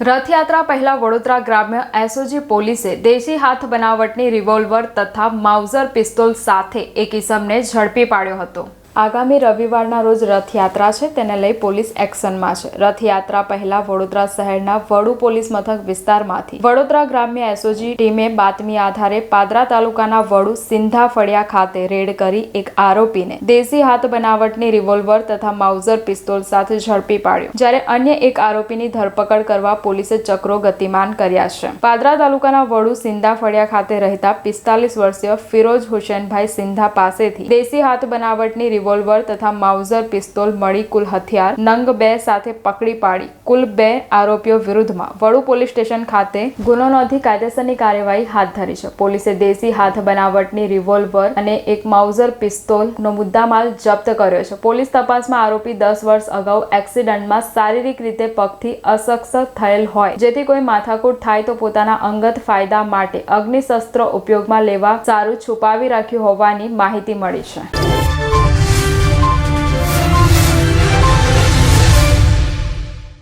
રથયાત્રા પહેલા વડોદરા ગ્રામ્ય એસઓજી પોલીસે દેશી હાથ બનાવટની રિવોલ્વર તથા માઉઝર પિસ્તોલ સાથે એક ઇસમને ઝડપી પાડ્યો હતો. આગામી રવિવારના રોજ રથયાત્રા છે, તેને લઈ પોલીસ એક્શનમાં છે. રથયાત્રા પહેલા વડોદરા શહેરના વડુ પોલીસ મથક વિસ્તારમાંથી વડોદરા ગ્રામ્ય એસઓજી ટીમે બાતમી આધારે પાદરા તાલુકાના વડુ સિંધા ફળિયા ખાતે રેડ કરી એક આરોપીને દેશી હાથ બનાવટની રિવોલ્વર તથા માઉઝર પિસ્તોલ સાથે ઝડપી પાડ્યો. જ્યારે અન્ય એક આરોપીની ધરપકડ કરવા પોલીસે ચક્રો ગતિમાન કર્યા છે. પાદરા તાલુકાના વડુ સિંધા ફળિયા ખાતે રહેતા પિસ્તાલીસ વર્ષીય ફિરોજ હુસેનભાઈ સિંધા પાસેથી દેશી હાથ બનાવટની રિવોલ્વર તથા માઉઝર પિસ્તોલ મળી કુલ હથિયાર નંગ બે સાથે પકડી પાડી. કુલ બે આરોપીઓ વિરુદ્ધમાં. વડુ પોલીસ સ્ટેશન ખાતે ગુનો નોંધી કાયદેસરની કાર્યવાહી હાથ ધરી છે. પોલીસે દેશી હાથ બનાવટની રિવોલ્વર અને એક માઉઝર પિસ્તોલનો મુદ્દામાલ જપ્ત કર્યો છે. પોલીસ તપાસમાં આરોપી દસ વર્ષ અગાઉ એક્સિડન્ટમાં શારીરિક રીતે પગથી અસક્ષમ થયેલ હોય. જેથી કોઈ માથાકૂટ થાય તો પોતાના અંગત ફાયદા માટે અગ્નિશસ્ત્ર ઉપયોગમાં લેવા સારું છુપાવી રાખ્યું હોવાની માહિતી મળી છે.